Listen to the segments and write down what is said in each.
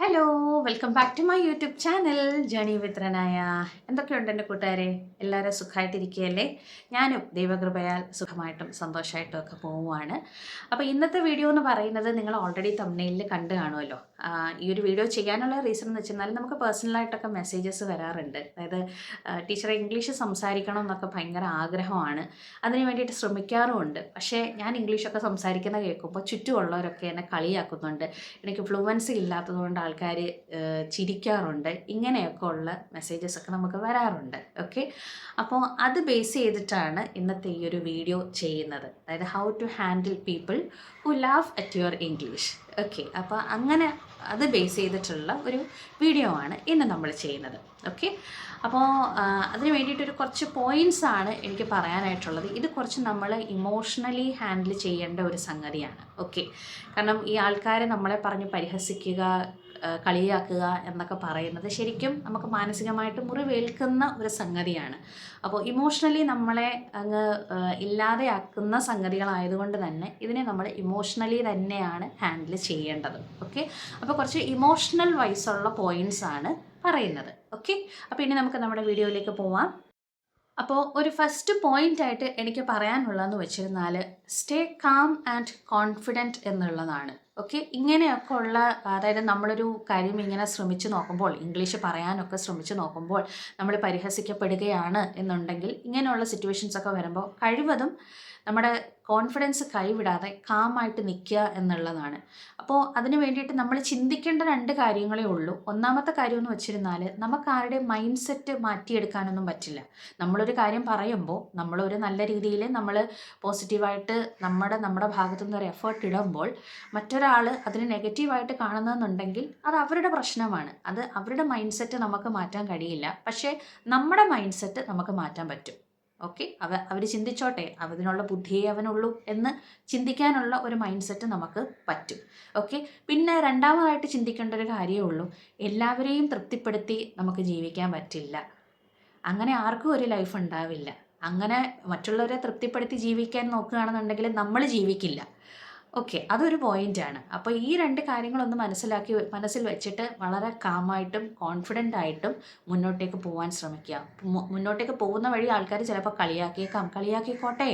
Hello welcome back to my YouTube channel journey വിത്രനായ എന്തൊക്കെയുണ്ട് എന്റെ കൂട്ടുകാരെ? എല്ലാവരും സുഖമായിട്ടിരിക്കുകയല്ലേ? ഞാനും ദൈവകൃപയാൽ സുഖമായിട്ടും സന്തോഷമായിട്ടും ഒക്കെ പോവുകയാണ്. അപ്പോൾ ഇന്നത്തെ വീഡിയോ എന്ന് പറയുന്നത് നിങ്ങൾ ഓൾറെഡി തമ്മനയിൽ കണ്ടു കാണുമല്ലോ. ഈ ഒരു വീഡിയോ ചെയ്യാനുള്ള റീസൺ എന്ന് വെച്ചാൽ നമുക്ക് പേഴ്സണലായിട്ടൊക്കെ മെസ്സേജസ് വരാറുണ്ട്. അതായത് ടീച്ചറെ ഇംഗ്ലീഷ് സംസാരിക്കണം എന്നൊക്കെ ഭയങ്കര ആഗ്രഹമാണ്. അതിന് വേണ്ടിയിട്ട് ശ്രമിക്കാറുമുണ്ട്. പക്ഷേ ഞാൻ ഇംഗ്ലീഷൊക്കെ സംസാരിക്കുന്ന കേൾക്കുമ്പോൾ ചുറ്റുമുള്ളവരൊക്കെ എന്നെ കളിയാക്കുന്നുണ്ട്. എനിക്ക് ഫ്ലുവൻസി ഇല്ലാത്തതുകൊണ്ട് ആൾക്കാർ ചിരിക്കാറുണ്ട്. ഇങ്ങനെയൊക്കെ ഉള്ള മെസ്സേജസ് ഒക്കെ നമുക്ക് വരാറുണ്ട്. ഓക്കെ അപ്പോൾ അത് ബേസ് ചെയ്തിട്ടാണ് ഇന്നത്തെ ഈ ഒരു വീഡിയോ ചെയ്യുന്നത്. അതായത് how to handle people who laugh at your English okay അപ്പോൾ അങ്ങനെ അത് ബേസ് ചെയ്തിട്ടുള്ള ഒരു വീഡിയോ ആണ് ഇന്ന് നമ്മൾ ചെയ്യുന്നത്. ഓക്കെ അപ്പോൾ അതിന് വേണ്ടിയിട്ടൊരു കുറച്ച് പോയിന്റ്സ് ആണ് എനിക്ക് പറയാനായിട്ടുള്ളത്. ഇത് കുറച്ച് നമ്മൾ ഇമോഷണലി ഹാൻഡിൽ ചെയ്യേണ്ട ഒരു സംഗതിയാണ്. ഓക്കെ കാരണം ഈ ആൾക്കാരെ നമ്മളെ പറഞ്ഞ് പരിഹസിക്കുക കളിയാക്കുക എന്നൊക്കെ പറയുന്നത് ശരിക്കും നമുക്ക് മാനസികമായിട്ട് മുറിവേൽക്കുന്ന ഒരു സംഗതിയാണ്. അപ്പോൾ ഇമോഷണലി നമ്മളെ അങ്ങ് ഇല്ലാതെയാക്കുന്ന സംഗതികളായതുകൊണ്ട് തന്നെ ഇതിനെ നമ്മൾ ഇമോഷണലി തന്നെയാണ് ഹാൻഡിൽ ചെയ്യേണ്ടത്. ഓക്കെ? അപ്പോൾ കുറച്ച് ഇമോഷണൽ വൈസുള്ള പോയിന്റ്സ് ആണ് പറയുന്നത്. ഓക്കെ? അപ്പോൾ ഇനി നമുക്ക് നമ്മുടെ വീഡിയോയിലേക്ക് പോവാം. അപ്പോൾ ഒരു ഫസ്റ്റ് പോയിന്റ് ആയിട്ട് എനിക്ക് പറയാനുള്ളതെന്ന് വെച്ചിരുന്നാൽ സ്റ്റേ കാം ആൻഡ് കോൺഫിഡന്റ് എന്നുള്ളതാണ്. ഓക്കെ? ഇങ്ങനെയൊക്കെ ഉള്ള അതായത് നമ്മളൊരു കാര്യം ഇങ്ങനെ ശ്രമിച്ചു നോക്കുമ്പോൾ ഇംഗ്ലീഷ് പറയാനൊക്കെ ശ്രമിച്ചു നോക്കുമ്പോൾ നമ്മൾ പരിഹസിക്കപ്പെടുകയാണ് എന്നുണ്ടെങ്കിൽ ഇങ്ങനെയുള്ള സിറ്റുവേഷൻസ് ഒക്കെ വരുമ്പോൾ കഴിവതും നമ്മുടെ കോൺഫിഡൻസ് കൈവിടാതെ കാമായിട്ട് നിൽക്കുക എന്നുള്ളതാണ്. അപ്പോൾ അതിന് വേണ്ടിയിട്ട് നമ്മൾ ചിന്തിക്കേണ്ട രണ്ട് കാര്യങ്ങളേ ഉള്ളൂ. ഒന്നാമത്തെ കാര്യം എന്ന് വെച്ചിരുന്നാൽ നമുക്ക് ആരുടെ മൈൻഡ് സെറ്റ് മാറ്റിയെടുക്കാനൊന്നും പറ്റില്ല. നമ്മളൊരു കാര്യം പറയുമ്പോൾ നമ്മളൊരു നല്ല രീതിയിൽ നമ്മൾ പോസിറ്റീവായിട്ട് നമ്മുടെ നമ്മുടെ ഭാഗത്തു നിന്ന് ഒരു എഫേർട്ട് ഇടുമ്പോൾ മറ്റൊരാൾ അതിന് നെഗറ്റീവായിട്ട് കാണുന്നതെന്നുണ്ടെങ്കിൽ അത് അവരുടെ പ്രശ്നമാണ്. അത് അവരുടെ മൈൻഡ് സെറ്റ് നമുക്ക് മാറ്റാൻ കഴിയില്ല. പക്ഷേ നമ്മുടെ മൈൻഡ് സെറ്റ് നമുക്ക് മാറ്റാൻ പറ്റും. ഓക്കെ അവ അവർ ചിന്തിച്ചോട്ടെ അതിനുള്ള ബുദ്ധിയേ അവനുള്ളൂ എന്ന് ചിന്തിക്കാനുള്ള ഒരു മൈൻഡ് സെറ്റ് നമുക്ക് പറ്റും. ഓക്കെ പിന്നെ രണ്ടാമതായിട്ട് ചിന്തിക്കേണ്ട ഒരു കാര്യമേ ഉള്ളൂ. എല്ലാവരെയും തൃപ്തിപ്പെടുത്തി നമുക്ക് ജീവിക്കാൻ പറ്റില്ല. അങ്ങനെ ആർക്കും ഒരു ലൈഫ് ഉണ്ടാവില്ല. അങ്ങനെ മറ്റുള്ളവരെ തൃപ്തിപ്പെടുത്തി ജീവിക്കാൻ നോക്കുകയാണെന്നുണ്ടെങ്കിൽ നമ്മൾ ജീവിക്കില്ല. ഓക്കെ അതൊരു പോയിന്റാണ് അപ്പോൾ ഈ രണ്ട് കാര്യങ്ങളൊന്ന് മനസ്സിലാക്കി മനസ്സിൽ വെച്ചിട്ട് വളരെ കാമായിട്ടും കോൺഫിഡന്റ് ആയിട്ടും മുന്നോട്ടേക്ക് പോകാൻ ശ്രമിക്കുക. മുന്നോട്ടേക്ക് പോകുന്ന വഴി ആൾക്കാർ ചിലപ്പോൾ കളിയാക്കിയേക്കാം. കളിയാക്കിക്കോട്ടെ.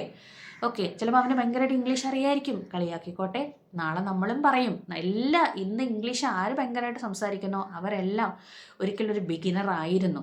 ഓക്കെ ചിലപ്പോൾ അവന് ഭയങ്കരമായിട്ട് ഇംഗ്ലീഷ് അറിയായിരിക്കും. കളിയാക്കിക്കോട്ടെ. നാളെ നമ്മളും പറയും. എല്ലാ ഇന്ന് ഇംഗ്ലീഷ് ആര് ഭയങ്കരമായിട്ട് സംസാരിക്കുന്നോ അവരെല്ലാം ഒരിക്കലൊരു ബിഗിനർ ആയിരുന്നു.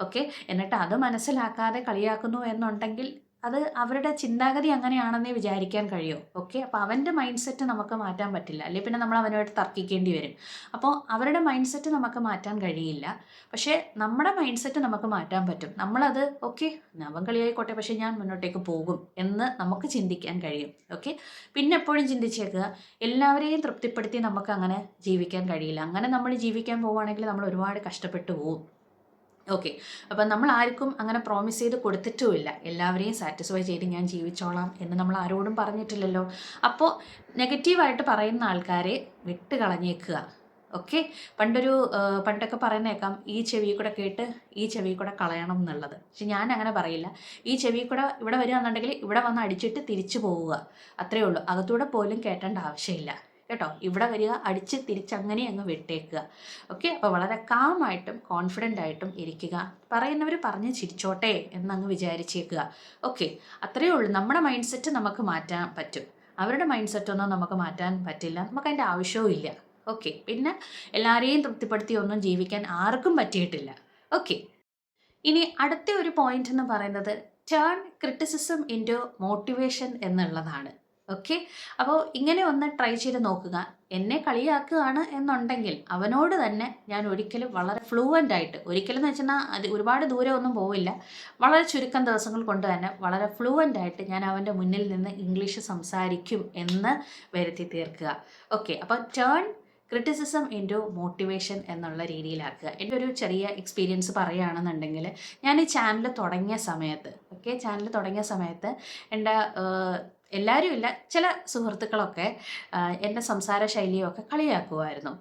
ഓക്കെ എന്നിട്ട് അത് മനസ്സിലാക്കാതെ കളിയാക്കുന്നു എന്നുണ്ടെങ്കിൽ അത് അവരുടെ ചിന്താഗതി അങ്ങനെയാണെന്നേ വിചാരിക്കാൻ കഴിയും. ഓക്കെ അപ്പോൾ അവന്റെ മൈൻഡ് സെറ്റ് നമുക്ക് മാറ്റാൻ പറ്റില്ല. അല്ലെങ്കിൽ പിന്നെ നമ്മൾ അവനുമായിട്ട് തർക്കിക്കേണ്ടി വരും. അപ്പോൾ അവരുടെ മൈൻഡ് സെറ്റ് നമുക്ക് മാറ്റാൻ കഴിയില്ല. പക്ഷേ നമ്മുടെ മൈൻഡ് സെറ്റ് നമുക്ക് മാറ്റാൻ പറ്റും. നമ്മളത് ഓക്കെ അവൻ കളിയായിക്കോട്ടെ പക്ഷേ ഞാൻ മുന്നോട്ടേക്ക് പോകും എന്ന് നമുക്ക് ചിന്തിക്കാൻ കഴിയും. ഓക്കെ പിന്നെ എപ്പോഴും ചിന്തിച്ചേക്കുക എല്ലാവരെയും തൃപ്തിപ്പെടുത്തി നമുക്ക് അങ്ങനെ ജീവിക്കാൻ കഴിയില്ല. അങ്ങനെ നമ്മൾ ജീവിക്കാൻ പോവുകയാണെങ്കിൽ നമ്മൾ ഒരുപാട് കഷ്ടപ്പെട്ടു പോകും ഓക്കെ അപ്പം നമ്മൾ ആർക്കും അങ്ങനെ പ്രോമിസ് ചെയ്ത് കൊടുത്തിട്ടുമില്ല. എല്ലാവരെയും സാറ്റിസ്ഫൈ ചെയ്ത് ഞാൻ ജീവിച്ചോളാം എന്ന് നമ്മൾ ആരോടും പറഞ്ഞിട്ടില്ലല്ലോ. അപ്പോൾ നെഗറ്റീവായിട്ട് പറയുന്ന ആൾക്കാരെ വിട്ട് കളഞ്ഞേക്കുക ഓക്കെ പണ്ടൊരു പണ്ടൊക്കെ പറയുന്നേക്കാം ഈ ചെവി കൂടെ കേട്ട് ഈ ചെവി കൂടെ കളയണം എന്നുള്ളത്. പക്ഷെ ഞാൻ അങ്ങനെ പറയില്ല. ഈ ചെവി കൂടെ ഇവിടെ വരികയാണെന്നുണ്ടെങ്കിൽ ഇവിടെ വന്ന് അടിച്ചിട്ട് തിരിച്ചു പോവുക. അത്രയേ ഉള്ളൂ. അകത്തൂടെ പോലും കേട്ടേണ്ട ആവശ്യമില്ല. കേട്ടോ? ഇവിടെ വരിക അടിച്ച് തിരിച്ചങ്ങനെ അങ്ങ് വിട്ടേക്കുക. ഓക്കെ അപ്പോൾ വളരെ കാമായിട്ടും കോൺഫിഡന്റ് ആയിട്ടും ഇരിക്കുക. പറയുന്നവർ പറഞ്ഞ് ചിരിച്ചോട്ടെ എന്നങ്ങ് വിചാരിച്ചേക്കുക. ഓക്കെ അത്രയേ ഉള്ളൂ. നമ്മുടെ മൈൻഡ് സെറ്റ് നമുക്ക് മാറ്റാൻ പറ്റും. അവരുടെ മൈൻഡ് സെറ്റൊന്നും നമുക്ക് മാറ്റാൻ പറ്റില്ല. നമുക്ക് അതിന്റെ ആവശ്യവും ഇല്ല. ഓക്കെ പിന്നെ എല്ലാവരെയും തൃപ്തിപ്പെടുത്തി ഒന്നും ജീവിക്കാൻ ആർക്കും പറ്റിയിട്ടില്ല. ഓക്കെ ഇനി അടുത്ത ഒരു പോയിന്റ് എന്ന് പറയുന്നത് ടേൺ ക്രിറ്റിസിസം ഇന്റു മോട്ടിവേഷൻ എന്നുള്ളതാണ്. ഓക്കെ അപ്പോൾ ഇങ്ങനെ ഒന്ന് ട്രൈ ചെയ്ത് നോക്കുക. എന്നെ കളിയാക്കുകയാണ് എന്നുണ്ടെങ്കിൽ അവനോട് തന്നെ ഞാൻ ഒരിക്കലും വളരെ ഫ്ലുവന്റ് ആയിട്ട് ഒരിക്കലും എന്ന് വെച്ചാൽ അത് ഒരുപാട് ദൂരമൊന്നും പോവില്ല. വളരെ ചുരുക്കം ദിവസങ്ങൾ കൊണ്ട് തന്നെ വളരെ ഫ്ലുവന്റ് ആയിട്ട് ഞാൻ അവന്റെ മുന്നിൽ നിന്ന് ഇംഗ്ലീഷ് സംസാരിക്കും എന്ന് വരുത്തി തീർക്കുക. ഓക്കെ അപ്പോൾ ടേൺ ക്രിറ്റിസിസം ഇന്റു മോട്ടിവേഷൻ എന്നുള്ള രീതിയിലാക്കുക. എന്റെ ഒരു ചെറിയ എക്സ്പീരിയൻസ് പറയുകയാണെന്നുണ്ടെങ്കിൽ ഞാൻ ഈ ചാനൽ തുടങ്ങിയ സമയത്ത് ഓക്കെ ചാനൽ തുടങ്ങിയ സമയത്ത് എന്റെ എല്ലാവരും ഇല്ല ചില സുഹൃത്തുക്കളൊക്കെ എന്റെ സംസാര ശൈലിയൊക്കെ കളിയാക്കുമായിരുന്നു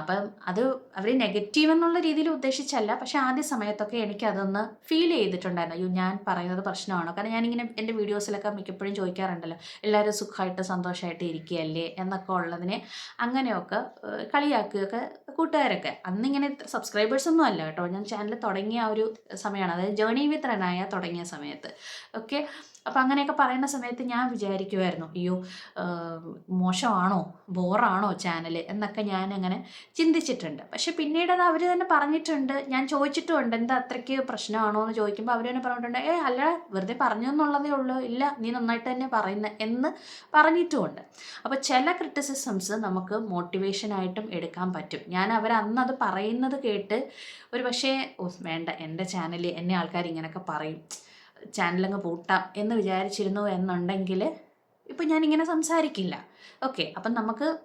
അപ്പം അത് അവർ നെഗറ്റീവ് എന്നുള്ള രീതിയിൽ ഉദ്ദേശിച്ചല്ല പക്ഷേ ആദ്യ സമയത്തൊക്കെ എനിക്ക് എനിക്കതൊന്ന് ഫീൽ ചെയ്തിട്ടുണ്ടായിരുന്നു. അയ്യോ ഞാൻ പറയുന്നത് പ്രശ്നമാണോ? കാരണം ഞാനിങ്ങനെ എന്റെ വീഡിയോസിലൊക്കെ മിക്കപ്പോഴും ചോദിക്കാറുണ്ടല്ലോ എല്ലാവരും സുഖമായിട്ട് സന്തോഷമായിട്ട് ഇരിക്കുകയല്ലേ എന്നൊക്കെ ഉള്ളതിനെ അങ്ങനെയൊക്കെ കളിയാക്കുകയൊക്കെ കൂട്ടുകാരൊക്കെ. അന്നിങ്ങനെ സബ്സ്ക്രൈബേഴ്സ് ഒന്നും അല്ല കേട്ടോ. ഞാൻ ചാനൽ തുടങ്ങിയ ആ ഒരു സമയമാണ് അതായത് ജേണി വിത്ത് തുടങ്ങിയ സമയത്ത്. ഓക്കെ അപ്പം അങ്ങനെയൊക്കെ പറയുന്ന സമയത്ത് ഞാൻ വിചാരിക്കുമായിരുന്നു അയ്യോ മോശമാണോ? ബോറാണോ ചാനൽ എന്നൊക്കെ ഞാൻ അങ്ങനെ ചിന്തിച്ചിട്ടുണ്ട്. പക്ഷെ പിന്നീട് അത് അവർ തന്നെ പറഞ്ഞിട്ടുണ്ട്. ഞാൻ ചോദിച്ചിട്ടുമുണ്ട് എന്താ അത്രയ്ക്ക് പ്രശ്നമാണോ? എന്ന് ചോദിക്കുമ്പോൾ അവർ തന്നെ പറഞ്ഞിട്ടുണ്ട് ഏ അല്ല വെറുതെ പറഞ്ഞു എന്നുള്ളതേ ഉള്ളൂ. ഇല്ല നീ നന്നായിട്ട് തന്നെ പറയുന്നത് എന്ന് പറഞ്ഞിട്ടുമുണ്ട്. അപ്പോൾ ചില ക്രിറ്റിസിസംസ് നമുക്ക് മോട്ടിവേഷനായിട്ടും എടുക്കാൻ പറ്റും. ഞാൻ അവർ അന്ന് അത് പറയുന്നത് കേട്ട് ഒരു പക്ഷേ വേണ്ട എന്റെ ചാനലിൽ എന്നെ ആൾക്കാർ ഇങ്ങനെയൊക്കെ പറയും. ചാനലങ്ങ് പൂട്ടാം എന്ന് വിചാരിച്ചിരുന്നു എന്നുണ്ടെങ്കിൽ ഇപ്പം ഞാനിങ്ങനെ സംസാരിക്കില്ല. ഓക്കെ അപ്പം നമുക്ക്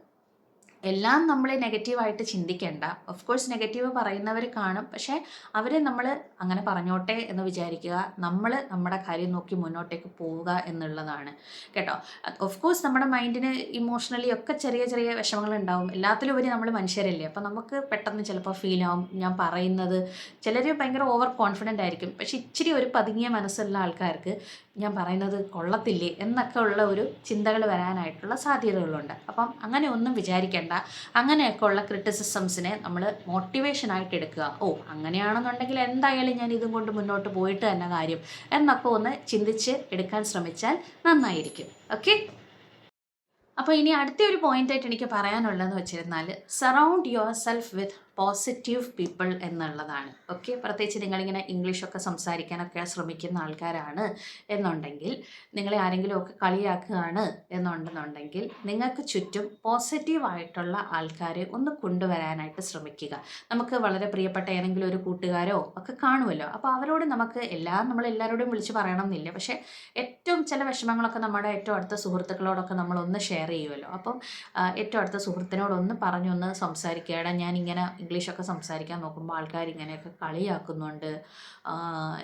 എല്ലാം നമ്മൾ നെഗറ്റീവായിട്ട് ചിന്തിക്കേണ്ട. ഓഫ് കോഴ്സ് നെഗറ്റീവ് പറയുന്നവർ കാണും. പക്ഷേ അവരെ നമ്മൾ അങ്ങനെ പറഞ്ഞോട്ടെ എന്ന് വിചാരിക്കുക. നമ്മൾ നമ്മുടെ കാര്യം നോക്കി മുന്നോട്ടേക്ക് പോവുക എന്നുള്ളതാണ്. കേട്ടോ? ഓഫ് കോഴ്സ് നമ്മുടെ മൈൻഡിന് ഇമോഷണലി ഒക്കെ ചെറിയ ചെറിയ വിഷമങ്ങൾ ഉണ്ടാവും എല്ലാത്തിലും ഉപരി നമ്മൾ മനുഷ്യരല്ലേ. അപ്പോൾ നമുക്ക് പെട്ടെന്ന് ചിലപ്പോൾ ഫീൽ ആവും ഞാൻ പറയുന്നത് ചിലർ ഭയങ്കര ഓവർ കോൺഫിഡന്റ് ആയിരിക്കും. പക്ഷെ ഇച്ചിരി ഒരു പതുങ്ങിയ മനസ്സുള്ള ആൾക്കാർക്ക് ഞാൻ പറയുന്നത് കൊള്ളത്തില്ലേ എന്നൊക്കെ ഉള്ള ഒരു ചിന്തകൾ വരാനായിട്ടുള്ള സാധ്യതകളുണ്ട്. അപ്പം അങ്ങനെ ഒന്നും വിചാരിക്കേണ്ട. അങ്ങനെയൊക്കെ ഉള്ള ക്രിറ്റിസിസംസിനെ നമ്മൾ മോട്ടിവേഷനായിട്ട് എടുക്കുക. ഓ അങ്ങനെയാണെന്നുണ്ടെങ്കിൽ എന്തായാലും ഞാൻ ഇതും കൊണ്ട് മുന്നോട്ട് പോയിട്ട് തന്നെ കാര്യം എന്നൊക്കെ ഒന്ന് ചിന്തിച്ച് എടുക്കാൻ ശ്രമിച്ചാൽ നന്നായിരിക്കും. ഓക്കെ അപ്പോൾ ഇനി അടുത്ത ഒരു പോയിന്റായിട്ട് എനിക്ക് പറയാനുള്ളതെന്ന് വെച്ചിരുന്നാൽ surround yourself with positive people എന്നുള്ളതാണ്. ഓക്കെ പ്രത്യേകിച്ച് നിങ്ങളിങ്ങനെ ഇംഗ്ലീഷൊക്കെ സംസാരിക്കാനൊക്കെ ശ്രമിക്കുന്ന ആൾക്കാരാണ് എന്നുണ്ടെങ്കിൽ നിങ്ങളെ ആരെങ്കിലുമൊക്കെ കളിയാക്കുകയാണ് എന്നുണ്ടെന്നുണ്ടെങ്കിൽ നിങ്ങൾക്ക് ചുറ്റും പോസിറ്റീവായിട്ടുള്ള ആൾക്കാരെ ഒന്ന് കൊണ്ടുവരാനായിട്ട് ശ്രമിക്കുക. നമുക്ക് വളരെ പ്രിയപ്പെട്ട ഏതെങ്കിലും ഒരു കൂട്ടുകാരോ ഒക്കെ കാണുമല്ലോ. അപ്പോൾ അവരോട് നമുക്ക് എല്ലാം നമ്മൾ എല്ലാവരോടും വിളിച്ച് പറയണം എന്നില്ല പക്ഷേ ഏറ്റവും ചില വിഷമങ്ങളൊക്കെ നമ്മുടെ ഏറ്റവും അടുത്ത സുഹൃത്തുക്കളോടൊക്കെ നമ്മളൊന്ന് ഷെയർ ചെയ്യുമല്ലോ. അപ്പം ഏറ്റവും അടുത്ത സുഹൃത്തിനോടൊന്ന് പറഞ്ഞൊന്ന് സംസാരിക്കുകയാണ്. ഞാനിങ്ങനെ ഇംഗ്ലീഷൊക്കെ സംസാരിക്കാൻ നോക്കുമ്പോൾ ആൾക്കാർ ഇങ്ങനെയൊക്കെ കളിയാക്കുന്നുണ്ട്.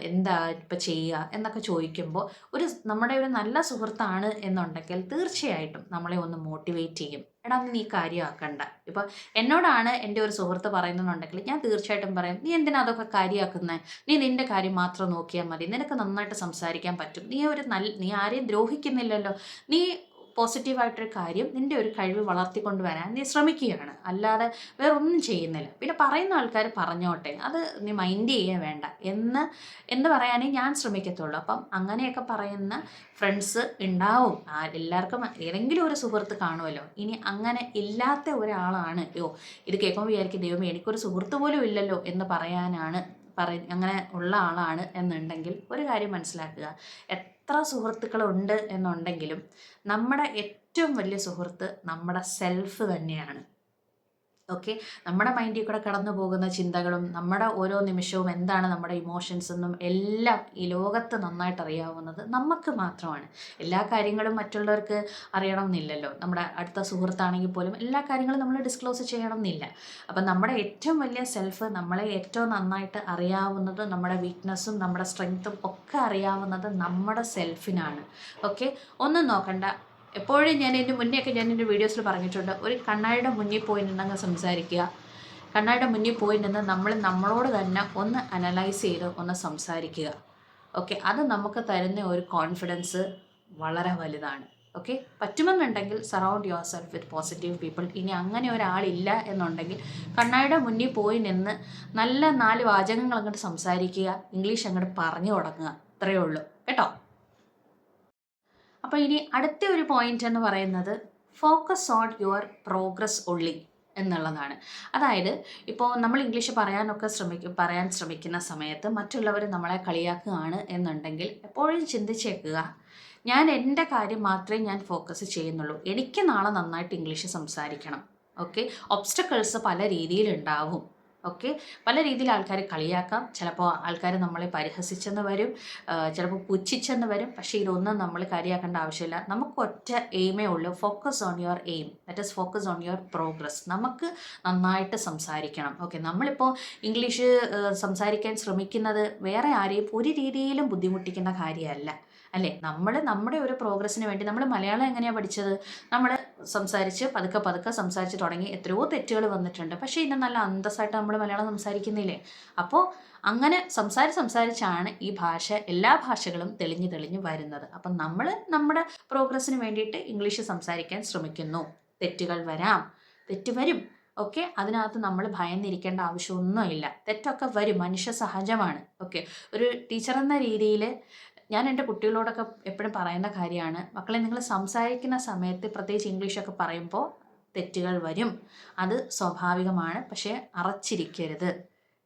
എന്താ ഇപ്പം ചെയ്യുക എന്നൊക്കെ ചോദിക്കുമ്പോൾ ഒരു നമ്മുടെ ഒരു നല്ല സുഹൃത്താണ് എന്നുണ്ടെങ്കിൽ തീർച്ചയായിട്ടും നമ്മളെ ഒന്ന് മോട്ടിവേറ്റ് ചെയ്യും. എടാ നീ കാര്യമാക്കണ്ട ഇപ്പോൾ എന്നോടാണ് എന്റെ ഒരു സുഹൃത്ത് പറയുന്നുണ്ടെങ്കിൽ ഞാൻ തീർച്ചയായിട്ടും പറയും നീ എന്തിനാ അതൊക്കെ കാര്യമാക്കുന്നത് നീ നിന്റെ കാര്യം മാത്രം നോക്കിയാൽ മതി. നിനക്ക് നന്നായിട്ട് സംസാരിക്കാൻ പറ്റും. നീ ഒരു നല്ല നീ ആരെയും ദ്രോഹിക്കുന്നില്ലല്ലോ. നീ പോസിറ്റീവായിട്ടൊരു കാര്യം നിന്റെ ഒരു കഴിവ് വളർത്തിക്കൊണ്ട് വരാൻ നീ ശ്രമിക്കുകയാണ്. അല്ലാതെ വേറെ ഒന്നും ചെയ്യുന്നില്ല. പിന്നെ പറയുന്ന ആൾക്കാർ പറഞ്ഞോട്ടെ അത് നീ മൈൻഡ് ചെയ്യാൻ വേണ്ട. എന്ന് എന്ന് പറയാനേ ഞാൻ ശ്രമിക്കത്തുള്ളൂ. അപ്പം അങ്ങനെയൊക്കെ പറയുന്ന ഫ്രണ്ട്സ് ഉണ്ടാവും. എല്ലാവർക്കും ഏതെങ്കിലും ഒരു സുഹൃത്ത് കാണുമല്ലോ. ഇനി അങ്ങനെ ഇല്ലാത്ത ഒരാളാണ്. യോ ഇത് കേൾക്കുമ്പോൾ വിചാരിക്കും ദൈവമേ എനിക്കൊരു സുഹൃത്ത് പോലും ഇല്ലല്ലോ എന്ന് പറയാനാണ് പറ അങ്ങനെ ഉള്ള ആളാണ് എന്നുണ്ടെങ്കിൽ ഒരു കാര്യം മനസ്സിലാക്കുക. എത്ര സുഹൃത്തുക്കളുണ്ട് എന്നുണ്ടെങ്കിലും നമ്മുടെ ഏറ്റവും വലിയ സുഹൃത്ത് നമ്മുടെ സെൽഫ് തന്നെയാണ്. ഓക്കെ നമ്മുടെ മൈൻഡിൽ കൂടെ കടന്നു പോകുന്ന ചിന്തകളും നമ്മുടെ ഓരോ നിമിഷവും എന്താണ് നമ്മുടെ ഇമോഷൻസ് എന്നും എല്ലാം ഈ ലോകത്ത് നന്നായിട്ട് അറിയാവുന്നത് നമുക്ക് മാത്രമാണ്. എല്ലാ കാര്യങ്ങളും മറ്റുള്ളവർക്ക് അറിയണമെന്നില്ലല്ലോ. നമ്മുടെ അടുത്ത സുഹൃത്താണെങ്കിൽ പോലും എല്ലാ കാര്യങ്ങളും നമ്മൾ ഡിസ്ക്ലോസ് ചെയ്യണമെന്നില്ല. അപ്പം നമ്മുടെ ഏറ്റവും വലിയ സെൽഫ് നമ്മളെ ഏറ്റവും നന്നായിട്ട് അറിയാവുന്നത് നമ്മുടെ വീക്ക്നെസ്സും നമ്മുടെ സ്ട്രെങ്ത്തും ഒക്കെ അറിയാവുന്നത് നമ്മുടെ സെൽഫിനാണ് ഓക്കെ ഒന്നും നോക്കണ്ട. എപ്പോഴും ഞാൻ എന്റെ മുന്നെയൊക്കെ ഞാൻ എന്റെ വീഡിയോസിൽ പറഞ്ഞിട്ടുണ്ട്. ഒരു കണ്ണാടിയുടെ മുന്നിൽ പോയി നിന്നങ്ങ് സംസാരിക്കുക. കണ്ണാടിയുടെ മുന്നിൽ പോയി നിന്ന് നമ്മൾ നമ്മളോട് തന്നെ ഒന്ന് അനലൈസ് ചെയ്ത് ഒന്ന് സംസാരിക്കുക. ഓക്കെ അത് നമുക്ക് തരുന്ന ഒരു കോൺഫിഡൻസ് വളരെ വലുതാണ്. Okay പറ്റുമെന്നുണ്ടെങ്കിൽ surround yourself with positive people ഇനി അങ്ങനെ ഒരാളില്ല എന്നുണ്ടെങ്കിൽ കണ്ണാടിയുടെ മുന്നിൽ പോയി നിന്ന് നല്ല നാല് വാചകങ്ങൾ അങ്ങോട്ട് സംസാരിക്കുക. ഇംഗ്ലീഷ് അങ്ങോട്ട് പറഞ്ഞു തുടങ്ങുക. അത്രയേ ഉള്ളൂ. കേട്ടോ? അപ്പോൾ ഇനി അടുത്ത ഒരു പോയിന്റ് എന്ന് പറയുന്നത് focus on your progress only എന്നുള്ളതാണ്. അതായത് ഇപ്പോൾ നമ്മൾ ഇംഗ്ലീഷ് പറയാനൊക്കെ ശ്രമിക്കും പറയാൻ ശ്രമിക്കുന്ന സമയത്ത് മറ്റുള്ളവർ നമ്മളെ കളിയാക്കുകയാണ് എന്നുണ്ടെങ്കിൽ എപ്പോഴും ചിന്തിച്ചേക്കുക ഞാൻ എന്റെ കാര്യം മാത്രമേ ഞാൻ ഫോക്കസ് ചെയ്യുന്നുള്ളൂ എനിക്ക് നാളെ നന്നായിട്ട് ഇംഗ്ലീഷ് സംസാരിക്കണം. ഓക്കെ ഒബ്സ്റ്റക്കിൾസ് പല രീതിയിലുണ്ടാവും. ഓക്കെ? പല രീതിയിൽ ആൾക്കാരെ കളിയാക്കാം. ചിലപ്പോൾ ആൾക്കാർ നമ്മളെ പരിഹസിച്ചെന്ന് വരും. ചിലപ്പോൾ പുച്ഛിച്ചെന്ന് വരും. പക്ഷേ ഇതൊന്നും നമ്മൾ കാര്യമാക്കേണ്ട ആവശ്യമില്ല. നമുക്ക് ഒറ്റ എയിമേ ഉള്ളൂ. Focus on your aim that is focus on your progress നമുക്ക് നന്നായിട്ട് സംസാരിക്കണം. ഓക്കെ? നമ്മളിപ്പോൾ ഇംഗ്ലീഷ് സംസാരിക്കാൻ ശ്രമിക്കുന്നത് വേറെ ആരെയും ഒരു രീതിയിലും ബുദ്ധിമുട്ടിക്കുന്ന കാര്യമല്ല. അല്ലേ? നമ്മൾ നമ്മുടെ ഒരു പ്രോഗ്രസ്സിന് വേണ്ടി നമ്മൾ മലയാളം എങ്ങനെയാണ് പഠിച്ചത്? നമ്മൾ സംസാരിച്ച് പതുക്കെ പതുക്കെ സംസാരിച്ച് തുടങ്ങി എത്രയോ തെറ്റുകൾ വന്നിട്ടുണ്ട്. പക്ഷേ ഇന്ന് നല്ല അന്തസ്സായിട്ട് നമ്മൾ മലയാളം സംസാരിക്കുന്നില്ലേ? അപ്പോൾ അങ്ങനെ സംസാരിച്ച് സംസാരിച്ചാണ് ഈ ഭാഷ എല്ലാ ഭാഷകളും തെളിഞ്ഞു തെളിഞ്ഞു വരുന്നത്. അപ്പം നമ്മൾ നമ്മുടെ പ്രോഗ്രസ്സിന് വേണ്ടിയിട്ട് ഇംഗ്ലീഷ് സംസാരിക്കാൻ ശ്രമിക്കുന്നു. തെറ്റുകൾ വരാം. തെറ്റ് വരും. ഓക്കെ? അതിനകത്ത് നമ്മൾ ഭയന്നിരിക്കേണ്ട ആവശ്യമൊന്നുമില്ല. തെറ്റൊക്കെ വരും. മനുഷ്യ സഹജമാണ്. ഓക്കെ? ഒരു ടീച്ചർ എന്ന രീതിയിൽ ഞാൻ എന്റെ കുട്ടികളോടൊക്കെ എപ്പോഴും പറയുന്ന കാര്യമാണ് മക്കളെ നിങ്ങൾ സംസാരിക്കുന്ന സമയത്ത് പ്രത്യേകിച്ച് ഇംഗ്ലീഷൊക്കെ പറയുമ്പോൾ തെറ്റുകൾ വരും. അത് സ്വാഭാവികമാണ് പക്ഷേ അറച്ചിരിക്കരുത്.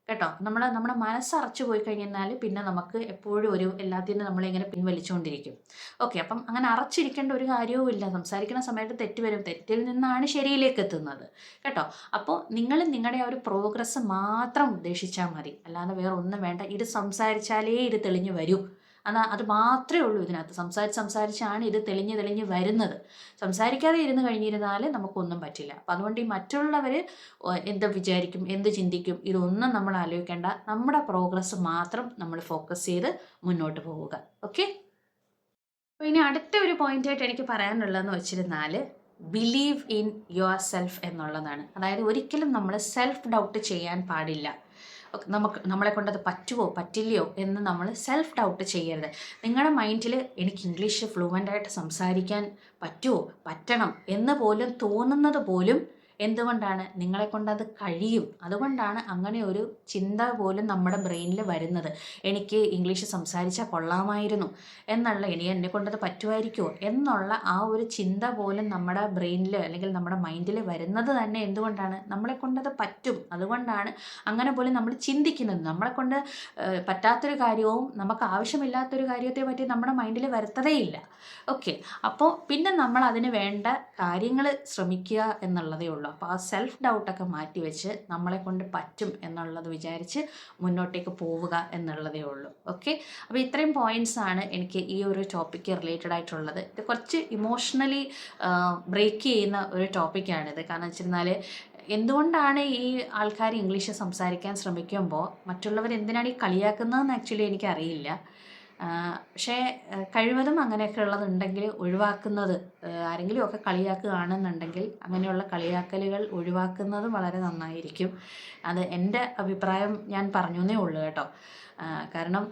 കേട്ടോ? നമ്മൾ നമ്മുടെ മനസ്സ് മനസ്സറച്ചു പോയി കഴിഞ്ഞാൽ പിന്നെ നമുക്ക് എപ്പോഴും ഒരു എല്ലാത്തിനും നമ്മളിങ്ങനെ പിൻവലിച്ചുകൊണ്ടിരിക്കും. ഓക്കെ അപ്പം അങ്ങനെ അറച്ചിരിക്കേണ്ട ഒരു കാര്യവും ഇല്ല. സംസാരിക്കുന്ന സമയത്ത് തെറ്റ് വരും. തെറ്റിൽ നിന്നാണ് ശരിയിലേക്ക് എത്തുന്നത്. കേട്ടോ? അപ്പോൾ നിങ്ങൾ നിങ്ങളുടെ ആ ഒരു പ്രോഗ്രസ് മാത്രം ഉദ്ദേശിച്ചാൽ മതി. അല്ലാതെ വേറെ ഒന്നും വേണ്ട. ഇത് സംസാരിച്ചാലേ ഇത് തെളിഞ്ഞു വരൂ. എന്നാൽ അത് മാത്രമേ ഉള്ളൂ ഇതിനകത്ത്. സംസാരിച്ച് സംസാരിച്ചാണ് ഇത് തെളിഞ്ഞ് തെളിഞ്ഞ് വരുന്നത്. സംസാരിക്കാതെ ഇരുന്ന് കഴിഞ്ഞിരുന്നാൽ നമുക്കൊന്നും പറ്റില്ല. അപ്പം അതുകൊണ്ട് ഈ മറ്റുള്ളവർ എന്ത് വിചാരിക്കും എന്ത് ചിന്തിക്കും ഇതൊന്നും നമ്മൾ ആലോചിക്കേണ്ട. നമ്മുടെ പ്രോഗ്രസ് മാത്രം നമ്മൾ ഫോക്കസ് ചെയ്ത് മുന്നോട്ട് പോവുക. ഓക്കെ? അപ്പോൾ ഇനി അടുത്ത ഒരു പോയിന്റായിട്ട് എനിക്ക് പറയാനുള്ളതെന്ന് വെച്ചിരുന്നാൽ ബിലീവ് ഇൻ യുവർ സെൽഫ് എന്നുള്ളതാണ്. അതായത് ഒരിക്കലും നമ്മൾ സെൽഫ് ഡൗട്ട് ചെയ്യാൻ പാടില്ല. നമുക്ക് നമ്മളെ കൊണ്ടത് പറ്റുമോ പറ്റില്ലയോ എന്ന് നമ്മൾ സെൽഫ് ഡൗട്ട് ചെയ്യരുത് നിങ്ങളുടെ മൈൻഡിൽ എനിക്ക് ഇംഗ്ലീഷ് ഫ്ലുവന്റായിട്ട് സംസാരിക്കാൻ പറ്റുമോ പറ്റണം എന്ന് പോലും തോന്നുന്നത് പോലും എന്തുകൊണ്ടാണ് നിങ്ങളെ കൊണ്ട് അത് കഴിയും? അതുകൊണ്ടാണ് അങ്ങനെ ഒരു ചിന്ത പോലും നമ്മുടെ ബ്രെയിനിൽ വരുന്നത്. എനിക്ക് ഇംഗ്ലീഷ് സംസാരിച്ചാൽ കൊള്ളാമായിരുന്നു. എന്നുള്ള ഇനി എന്നെ കൊണ്ടത് പറ്റുമായിരിക്കുമോ? എന്നുള്ള ആ ഒരു ചിന്ത പോലും നമ്മുടെ ബ്രെയിനിൽ അല്ലെങ്കിൽ നമ്മുടെ മൈൻഡിൽ വരുന്നത് തന്നെ എന്തുകൊണ്ടാണ്? നമ്മളെ കൊണ്ടത് പറ്റും. അതുകൊണ്ടാണ് അങ്ങനെ പോലും നമ്മൾ ചിന്തിക്കുന്നത്. നമ്മളെ കൊണ്ട് പറ്റാത്തൊരു കാര്യവും നമുക്ക് ആവശ്യമില്ലാത്തൊരു കാര്യത്തെ പറ്റി നമ്മുടെ മൈൻഡിൽ വരുത്തതേയില്ല ഓക്കെ. അപ്പോൾ പിന്നെ നമ്മൾ അതിന് വേണ്ട കാര്യങ്ങൾ ശ്രമിക്കുക എന്നുള്ളതേ ഉള്ളൂ. അപ്പോൾ ആ സെൽഫ് ഡൗട്ടൊക്കെ മാറ്റി വെച്ച് നമ്മളെ കൊണ്ട് പറ്റും എന്നുള്ളത് വിചാരിച്ച് മുന്നോട്ടേക്ക് പോവുക എന്നുള്ളതേ ഉള്ളൂ. ഓക്കെ അപ്പോൾ ഇത്രയും പോയിന്റ്സ് ആണ് എനിക്ക് ഈ ഒരു ടോപ്പിക്ക് റിലേറ്റഡ് ആയിട്ടുള്ളത്. ഇത് കുറച്ച് ഇമോഷണലി ബ്രേക്ക് ചെയ്യുന്ന ഒരു ടോപ്പിക്കാണിത് കാരണം വെച്ചിരുന്നാൽ എന്തുകൊണ്ടാണ് ഈ ആൾക്കാർ ഇംഗ്ലീഷ് സംസാരിക്കാൻ ശ്രമിക്കുമ്പോൾ മറ്റുള്ളവർ എന്തിനാണ് ഈ കളിയാക്കുന്നതെന്ന് ആക്ച്വലി എനിക്കറിയില്ല. പക്ഷേ കഴിവതും അങ്ങനെയൊക്കെ ഉള്ളതുണ്ടെങ്കിൽ ഒഴിവാക്കുന്നത് ആരെങ്കിലും ഒക്കെ കളിയാക്കുകയാണെന്നുണ്ടെങ്കിൽ അങ്ങനെയുള്ള കളിയാക്കലുകൾ ഒഴിവാക്കുന്നത് വളരെ നന്നായിരിക്കും. അത് എന്റെ അഭിപ്രായം ഞാൻ പറഞ്ഞേ ഉള്ളൂ കേട്ടോ. കാരണം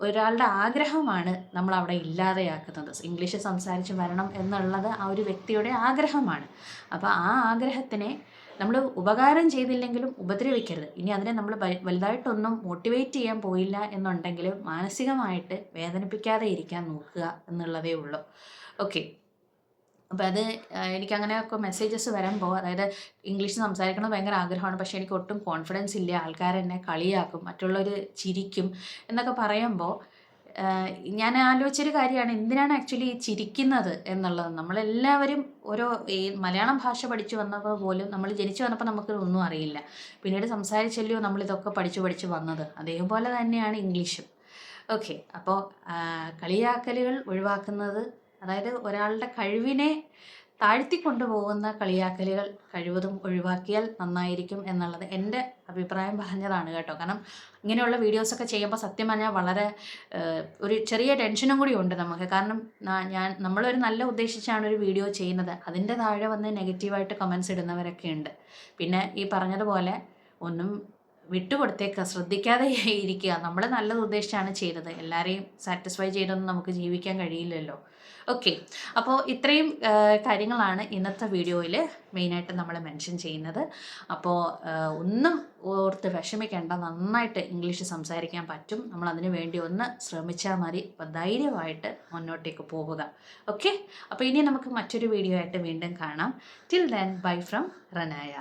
ഒരാളുടെ ആഗ്രഹമാണ് നമ്മൾ അവിടെ ഇല്ലാതെയാക്കുന്നത്. ഇംഗ്ലീഷ് സംസാരിച്ച് വരണം എന്നുള്ളത് ആ ഒരു വ്യക്തിയുടെ ആഗ്രഹമാണ്. അപ്പോൾ ആ ആഗ്രഹത്തിനെ നമ്മൾ ഉപകാരം ചെയ്തില്ലെങ്കിലും ഉപദ്രവിക്കരുത്. ഇനി അതിനെ നമ്മൾ വലുതായിട്ടൊന്നും മോട്ടിവേറ്റ് ചെയ്യാൻ പോയില്ല എന്നുണ്ടെങ്കിൽ മാനസികമായിട്ട് വേദനിപ്പിക്കാതെ ഇരിക്കാൻ നോക്കുക എന്നുള്ളതേ ഉള്ളൂ. ഓക്കെ അപ്പോൾ അത് എനിക്ക് അങ്ങനെയൊക്കെ മെസ്സേജസ് വരുമ്പോൾ അതായത് ഇംഗ്ലീഷ് സംസാരിക്കണമെന്ന് ഭയങ്കര ആഗ്രഹമാണ്. പക്ഷേ എനിക്ക് ഒട്ടും കോൺഫിഡൻസ് ഇല്ല. ആൾക്കാരെന്നെ കളിയാക്കും. മറ്റുള്ളവർ ചിരിക്കും എന്നൊക്കെ പറയുമ്പോൾ ഞാൻ ആലോചിച്ചൊരു കാര്യമാണ്. എന്തിനാണ് ആക്ച്വലി ചിരിക്കുന്നത് എന്നുള്ളത്? നമ്മളെല്ലാവരും ഓരോ മലയാളം ഭാഷ പഠിച്ചു വന്നപ്പോൾ പോലും നമ്മൾ ജനിച്ചു വന്നപ്പോൾ നമുക്ക് ഒന്നും അറിയില്ല. പിന്നീട് സംസാരിച്ചല്ലോ നമ്മളിതൊക്കെ പഠിച്ചു പഠിച്ചു വന്നത്. അതേപോലെ തന്നെയാണ് ഇംഗ്ലീഷും. ഓക്കെ അപ്പോൾ കളിയാക്കലുകൾ ഒഴിവാക്കുന്നത് അതായത് ഒരാളുടെ കഴിവിനെ താഴ്ത്തിക്കൊണ്ടുപോകുന്ന കളിയാക്കലുകൾ കഴിവതും ഒഴിവാക്കിയാൽ നന്നായിരിക്കും എന്നുള്ളത് എന്റെ അഭിപ്രായം പറഞ്ഞതാണ് കേട്ടോ. കാരണം ഇങ്ങനെയുള്ള വീഡിയോസൊക്കെ ചെയ്യുമ്പോൾ സത്യം പറഞ്ഞാൽ വളരെ ഒരു ചെറിയ ടെൻഷനും കൂടി ഉണ്ട് നമുക്ക്. കാരണം ഞാൻ നമ്മളൊരു നല്ല ഉദ്ദേശിച്ചാണ് ഒരു വീഡിയോ ചെയ്യുന്നത്. അതിന്റെ താഴെ വന്ന് നെഗറ്റീവായിട്ട് കമൻസ് ഇടുന്നവരൊക്കെ ഉണ്ട്. പിന്നെ ഈ പറഞ്ഞതുപോലെ ഒന്നും വിട്ടുകൊടുത്തേക്കുക ശ്രദ്ധിക്കാതെ ഇരിക്കുക. നമ്മൾ നല്ലത് ഉദ്ദേശിച്ചാണ് ചെയ്തത്. എല്ലാവരെയും സാറ്റിസ്ഫൈ ചെയ്തൊന്നും നമുക്ക് ജീവിക്കാൻ കഴിയില്ലല്ലോ. ഓക്കെ അപ്പോൾ ഇത്രയും കാര്യങ്ങളാണ് ഇന്നത്തെ വീഡിയോയിൽ മെയിനായിട്ട് നമ്മൾ മെൻഷൻ ചെയ്യുന്നത്. അപ്പോൾ ഒന്നും ഓർത്ത് വിഷമിക്കേണ്ട. നന്നായിട്ട് ഇംഗ്ലീഷ് സംസാരിക്കാൻ പറ്റും. നമ്മൾ അതിനു വേണ്ടി ഒന്ന് ശ്രമിച്ചാൽ മതി. അപ്പോൾ ധൈര്യമായിട്ട് മുന്നോട്ടേക്ക് പോവുക. ഓക്കെ അപ്പോൾ ഇനി നമുക്ക് മറ്റൊരു വീഡിയോ ആയിട്ട് വീണ്ടും കാണാം. Till then bye from റനായ